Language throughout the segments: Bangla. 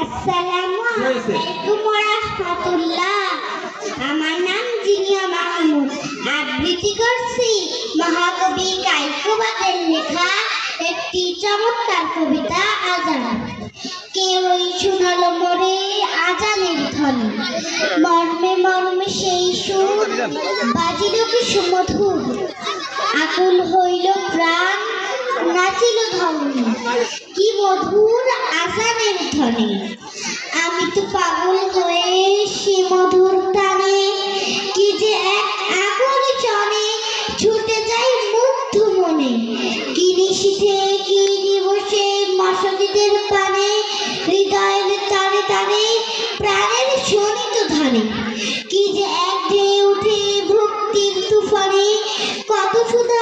আসসালামু আলাইকুম ওয়া রাহমাতুল্লাহ। আমার নাম জিনিয়া মাহমুদ। আবৃত্তি করছি মহাকবি কাইকুবাদের লেখা একটি চমৎকার কবিতা আজান। কেউই শুনালো মোরে আজানের ধ্বনি। মর্মে মর্মে সেই সুর বাজিল কি সুমধুর আকুল হইল প্রাণ নাচিল ধর্মী কি মধুর ধ্বনি। আমি তো পাগল হয়ে সে মধুর টানে কি যে এক আগুন চনে ছুটে যাই মুগ্ধ মনে। কি নিশীথে কি দিবসে মশাদিদের পানে, হৃদয়ের তারে তারে প্রাণের শোনিত ধানে কি যে এক ঢেউ উঠে ভক্তির তুফানে, কত সুধা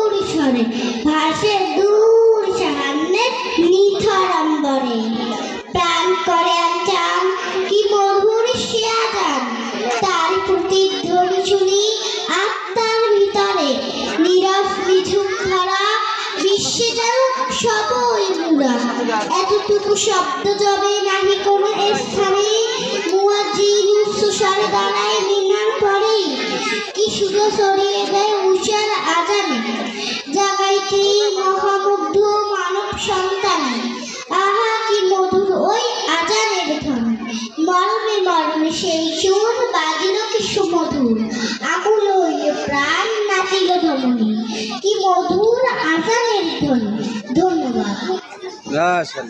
নিঝুম ধরা বিশ্বে সবই মুরা এতটুকু শব্দ জবে নাহি কোনো স্থানে। মুয়াজ্জিন সুস্বরে দাঁড়ায় মিনার পরে কি সুন্দর ছড়িয়ে দেয় উষার আজানে। জাগাইতে মহামুগ্ধ মানব সন্তান। আহা, কি মধুর ওই আজানের ধন। মরমে মরমে সেই সুর বাজিল কি সুমধুর। ধন্যবাদ